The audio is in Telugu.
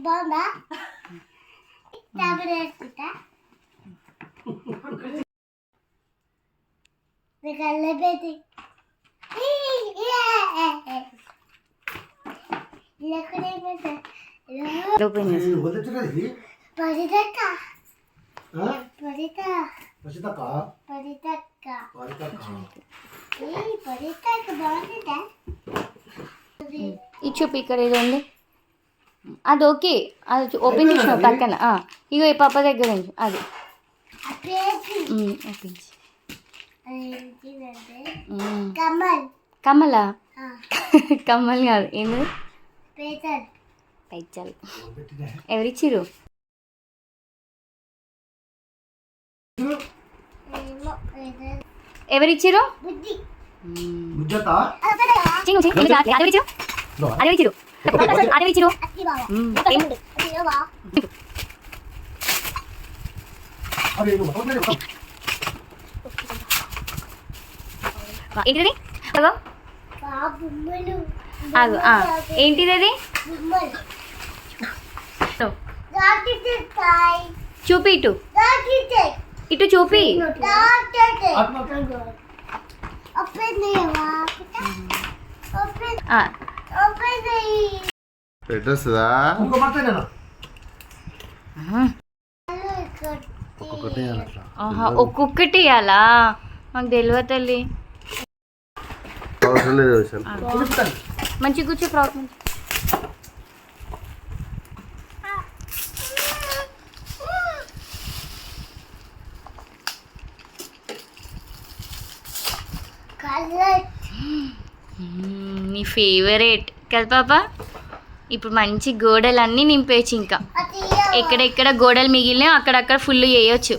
బాగుందా టాబ్లెట్ వేసుకుంటా మీకు అల్లబెట్టి ఓపెన్ చేసి వదిలించున్నది పరిదక్క ఆ? పరిత వసితక్క పరితక్క వారితక్క ఏ పరితక్క బాగుందా ఇది చూపి ఇక్కడ ఏదో ఉంది అది ఓకే అది ఓపెన్ చేసినావు పక్కన ఆ, ఇగో ఈ పాప దగ్గర ఉంచు అది ఓపెన్. కమల్ కమలా కాదు ఏంది పేటర్ పైచల్ పెట్టినే ఎవరిచ్చిరు ఏమో పేటర్ ఎవరిచ్చిరు ఏంటిది? అగో. ఆ, ఏంటిది చూపి ఇటు. ఇటు చూపి. ఓపెన్ ఆహా. ఒక్కొక్కటి ఇవ్వాలా మాకు తెలియదు తల్లి. అవసరం లేదు మంచి కూర్చో ఫ్రాక్ మంచి కలర్ మ్మ్, నీ ఫేవరెట్ కదా పాప ఇప్పుడు మంచి గోడలన్నీ నింపేయచ్చు ఇంకా. ఎక్కడెక్కడ గోడలు మిగిలినా అక్కడక్కడ ఫుల్ చేయొచ్చు